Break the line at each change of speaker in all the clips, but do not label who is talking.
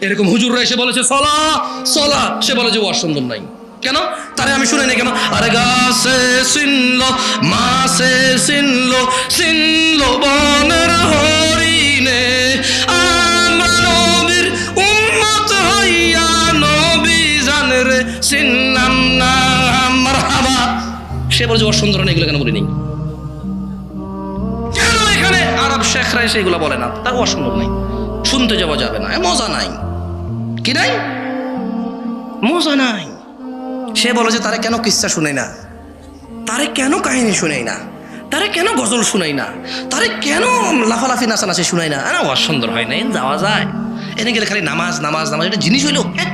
এরকম হুজুররা এসে বলেছে, সলা সলা। সে বলে যে, ও সুন্দর নাই। কেন? তারে আমি শুনে নাই কেন? আরে গাছে সিনল মাসে সিনল সিনল বনের হরিণে। আমরা নবীর হইয়া নবী জানে রে সিন্নাম না মারহাবা সে বলে যে সুন্দর নেই। এগুলো কেন বলিনি কেন এখানে আরব শেখরা এসে এগুলো বলে না? তার অসম্ভব নাই। শুনতে যাওয়া যাবে না। মজা নাই। কি নাই? মজা নাই। সে বলে যে তারে কেন কিস্সা শুনে না? তারে কেন কাহিনী শুনাই না? তারে কেন গজল শুনাই না? তারে কেন লাফালাফি নাচানাচি শুনাই না? আরে অসুন্দর হয় না যাওয়া যায়। এনে গেলে খালি নামাজ নামাজ নামাজ, এটা জিনিস হইল হ্যাঁ?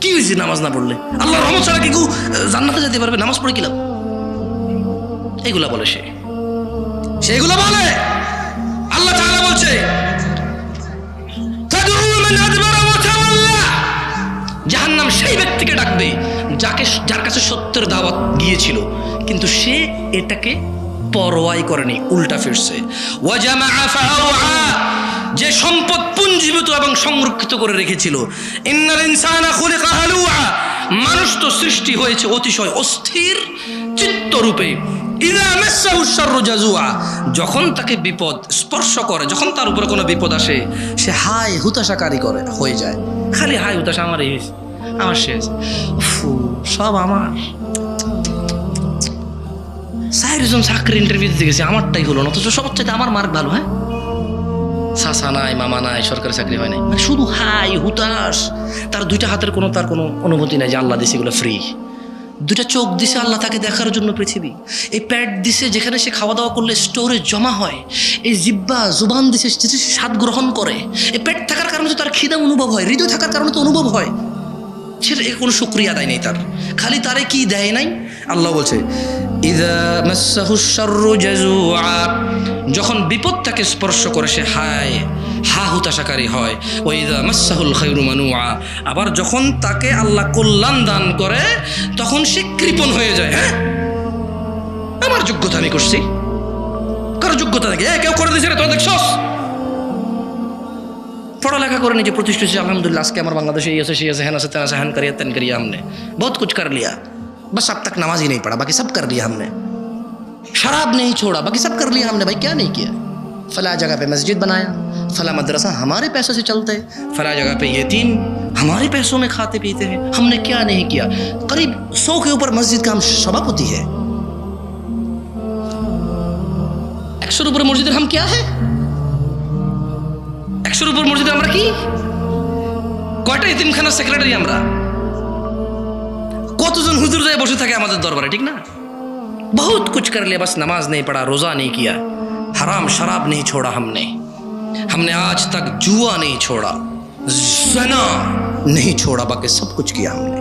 কি হয়েছে নামাজ না পড়লে? আল্লাহ রহমত ছাড়া কি কেউ জান্নাতে যেতে পারবে? নামাজ পড়ে কিলাম এইগুলা বলে সে। সেগুলো বলে। আল্লাহ তাআলা বলছে জাহান্নাম সেই ব্যক্তিকে ডাকবে যাকে যার কাছে সত্যের দাওয়াত গিয়েছিল। কিন্তু সে এটাকে পরোয়াই করেনি উল্টা ফিরছে। যে সম্পদ পুঞ্জীভূত এবং সংরক্ষিত করে রেখেছিল। মানুষ তো সৃষ্টি হয়েছে অতিশয় অস্থির চিত্তরূপে। যখন তাকে বিপদ স্পর্শ করে যখন তার উপরে কোনো বিপদ আসে সে হাই হুতাশাকারী করে হয়ে যায়। খালি হায় হুতাশা আমার এই হয়েছে, আমার শেষ। সব আমার। চারজন চাকরি ইন্টারভিউ দিতে গেছে আমারটাই হলো না অথচ সবার চাইতে আমার মার্ক ভালো হ্যাঁ? চাচা নাই মামা নাই সরকারি চাকরি হয় নাই। মানে শুধু হাই হুতাশ তার দুইটা হাতের কোনো তার কোনো অনুভূতি নাই যে আল্লাহ দিছে এগুলো ফ্রি দুটা চোখ দিছে আল্লাহ তাকে দেখার জন্য পৃথিবী। এই প্যাড দিছে যেখানে সে খাওয়া দাওয়া করলে স্টোরে জমা হয় এই জিব্বা জুবান দিছে যেটা সে স্বাদ গ্রহণ করে এই পেট থাকার কারণে তো তার খিদা অনুভব হয় হৃদয় থাকার কারণে তো অনুভব হয়। সেটা কোনো শুক্রিয়া আদায় নেই তার। খালি তারে কি দেয় নাই? আল্লাহ বলছে যখন বিপদ তাকে স্পর্শ করে, সে হায়, হা হুতাশাকারী হয়। ও ইদা মাসাহুল খায়রু মানুআ। আবার যখন তাকে আল্লাহ কল্যাণ দান করে, তখন সে কৃপণ হয়ে যায়। হ্যাঁ? আমার যোগ্যতা আমি করছি। কারও যোগ্যতা এ, কেউ করে দিয়েছে রে, তোরা দেখছস? पढ़ा করে নিজে প্রতিষ্ঠিত হয়েছে আলহামদুলিল্লাহ আজকে আমার বাংলাদেশে এই আছে সেই আছে হ্যান আছে তেন আছে হ্যান করিয়া তেন করিয়া हमने बहुत कुछ कर लिया बस अब तक नमाज ही नहीं पढ़ा बाकी सब कर लिया हमने शराब नहीं छोड़ा बाकी सब कर लिया हमने भाई क्या नहीं किया फला जगह पे मस्जिद बनाया फला मदरसा हमारे पैसों से चलते हैं फला जगह पे यतीम हमारे पैसों में खाते पीते हैं हमने क्या नहीं किया करीब सौ के ऊपर मस्जिद का हम सभापति है একশোর উপরে মসজিদের হাম क्या है একশোর উপর মসজিদে আমরা কি কয়টা ইতিমখানার সেক্রেটারি আমরা কতজন হুজুর যায় বসে থাকে আমাদের দরবারে ঠিক না बहुत कुछ कर लिया बस नमाज नहीं पढ़ा रोजा नहीं किया हराम शराब नहीं छोड़ा हमने हमने आज तक जुआ नहीं छोड़ा जना नहीं छोड़ा बाकी सब कुछ किया हमने